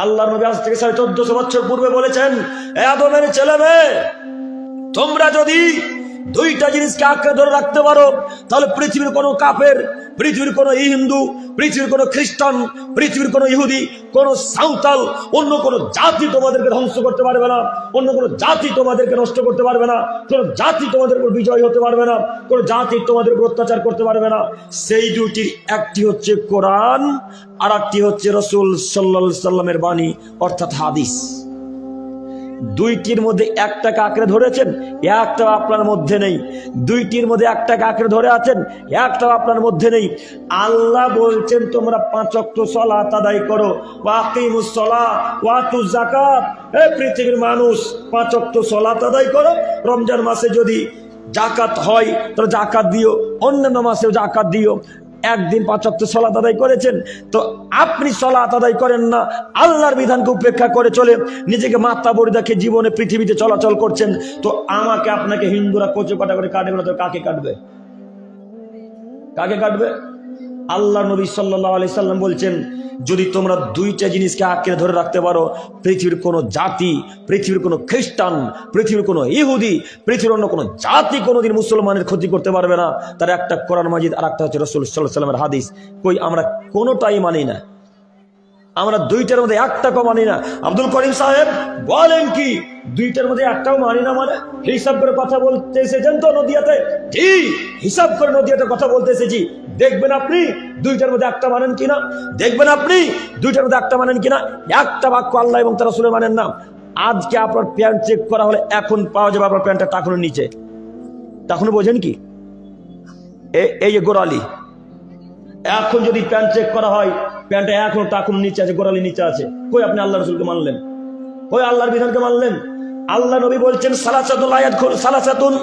আল্লাহ নবী আজ থেকে সাড়ে চোদ্দশো বছর পূর্বে বলেছেন এ আদমের ছেলে তোমরা যদি দুইটা জিনিসকে আঁকড়ে ধরে রাখতে পারো। তাহলে পৃথিবীর কোনো কাপের পৃথিবীর কোনো হিন্দু, পৃথিবীর কোনো খ্রিস্টান, পৃথিবীর কোনো ইহুদি, কোনো সাঁওতাল, অন্য কোনো জাতি তোমাদেরকে ধ্বংস করতে পারবে না। অন্য কোনো জাতি তোমাদেরকে নষ্ট করতে পারবে না। কোনো জাতি তোমাদের উপর বিজয় হতে পারবে না। কোনো জাতি তোমাদের উপর অত্যাচার করতে পারবে না। সেই দুটির একটি হচ্ছে কোরআন আর একটি হচ্ছে রসুল সাল্লা সাল্লামের বাণী, অর্থাৎ হাদিস। দুইটির মধ্যে একটাকে আঁকড়ে ধরেছেন? একটা আপনার মধ্যে নেই। দুইটির মধ্যে একটাকে আঁকড়ে ধরে আছেন? একটাও আপনার মধ্যে নেই। আল্লাহ বলছেন, তোমরা পাঁচক্ত সলাত আদায় করো। এ পৃথিবীর মানুষ পাঁচক্ত সলাত আদায় করো। রমজান মাসে যদি জাকাত হয়, তাহলে জাকাত দিও। অন্যান্য মাসেও জাকাত দিও। একদিন পাঁচক্ত সলাত আদায় করেছেন, তো আপনি সলাত আদায় করেন না, আল্লাহর বিধানকে উপেক্ষা করে চলে, নিজেকে মাত্রা বড়ি দেখে জীবনে পৃথিবীতে চলাচল করছেন, তো আমাকে আপনাকে হিন্দুরা কচু কাটা করে কাটবে না তো কাকে কাটবে? কাকে কাটবে? আল্লাহ নবী সাল্লাহ আলি সাল্লাম বলছেন, যদি তোমরা দুইটা জিনিসকে আঁকড়ে ধরে রাখতে পারো, পৃথিবীর কোনো জাতি, পৃথিবীর কোনো খ্রিস্টান, পৃথিবীর কোনো ইহুদি, পৃথিবীর অন্য কোনো জাতি কোনোদিন মুসলমানের ক্ষতি করতে পারবে না। তার একটা কোরআন মাজিদ আর একটা হচ্ছে রসুল সাল্লাহ সাল্লামের হাদিস। কই, আমরা কোনোটাই মানি না। আমরা দুইটার মধ্যে একটাকেও মানি না। আব্দুল করিম সাহেব বলেন কি, দুইটার মধ্যে একটাও মানি না মানে হিসাব করে কথা বলতে এসেছেন তো নদিয়াতে? জি, হিসাব করে নদিয়াতে কথা বলতে এসেছি দেখবেন আপনি দুইটার মধ্যে একটা মানেন কিনা? দেখবেন আপনি দুইটার মধ্যে একটা মানেন কিনা? একটা বাক্য আল্লাহ এবং তারা শুনে মানেন না। আজকে আপনার প্যান্ট চেক করা হলে এখন পাওয়া যাবে আপনার প্যান্টটা টাকুনের নিচে। টাকুনো বোঝেন কি? এই যে গোড়ালি। এখন যদি প্যান্ট চেক করা হয় প্যান্টটা এখন টাকুন নিচে আছে, গোড়ালি নিচে আছে। কই আপনি আল্লাহ রসুলকে মানলেন? কই আল্লাহর বিধানকে মানলেন? আল্লাহ নবী বলছেন সালাসাতুন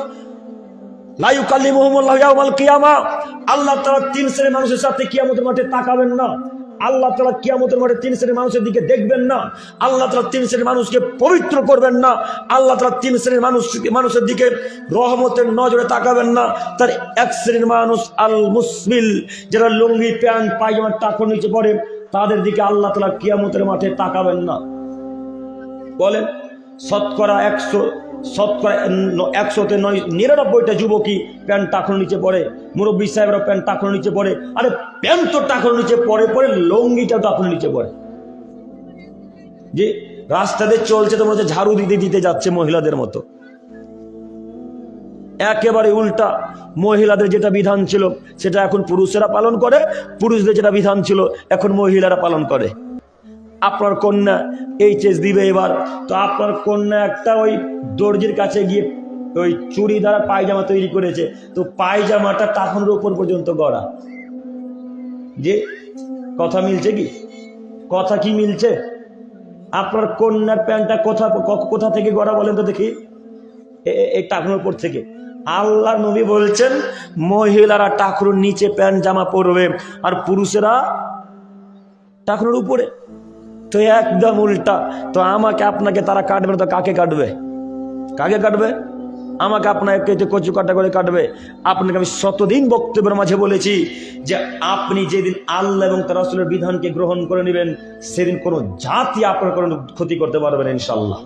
আল্লাহ তারা তিন শ্রেণির মানুষের সাথে কিয়ামতের মাঠে তাকাবেন না। আল্লাহ তালা কিয়ামতের মাঠে তিন শ্রেণির মানুষের দিকে দেখবেন না। আল্লাহ তালা তিন শ্রেণির মানুষকে পবিত্র করবেন না। আল্লাহ তালা তিন শ্রেণির মানুষ মানুষের দিকে রহমতের নজরে তাকাবেন না। তার এক শ্রেণির মানুষ আল মুসমিল যারা লুঙ্গি, প্যান্ট পায়জামার টাকর নিচে পড়ে, তাদের দিকে আল্লাহ তালা কিয়ামতের মাঠে তাকাবেন না। বলেন। শতকরা একশো, শতকরা একশোতে নয়, নিরানব্বইটা যুবকই প্যান্ট টাকুর নিচে পড়ে, মুরব্বী সাহেবরা প্যান্ট টাকুর নিচে পড়ে, আরে প্যান্ট তো টাকুর নিচে পড়ে পড়ে লঙ্গিটাও টাকুর নিচে পড়ে। যে রাস্তাতে চলছে তো মনে হচ্ছে ঝাড়ু দিতে দিতে যাচ্ছে মহিলাদের মতো। একেবারে উল্টা, মহিলাদের যেটা বিধান ছিল, সেটা এখন পুরুষেরা পালন করে, পুরুষদের যেটা বিধান ছিল, এখন মহিলারা পালন করে। আপনার কন্যা এইচএস দিবে এবার। তো আপনার কন্যা একটা ওই দর্জির কাছে গিয়ে ওই চুড়ি দ্বারা পায়জামা তৈরি করেছে। তো পায়জামাটা টাকুনের উপর পর্যন্ত গড়া। যে কথা মিলছে কি? কথা কি মিলছে? আপনার কন্যার প্যান্টটা কোথা কোথা থেকে গড়া বলেন তো দেখি? এই টাকুর উপর থেকে। আল্লাহ নবী বলছেন, মহিলারা টাকুর নিচে প্যান্ট জামা পরবে আর পুরুষেরা টাকুর উপরে। তো একদম উল্টা। তো আমাকে আপনাকে তারা কাটবে না, তো কাকে কাটবে? কাকে কাটবে? আমাকে আপনাকে যে কচু কাটা করে কাটবে। আপনাকে আমি শতদিন বক্তব্যের মাঝে বলেছি যে আপনি যেদিন আল্লাহ এবং তার রসুলের বিধানকে গ্রহণ করে নেবেন, সেদিন কোনো জাতি আপনার কোনো ক্ষতি করতে পারবেন ইনশাল্লাহ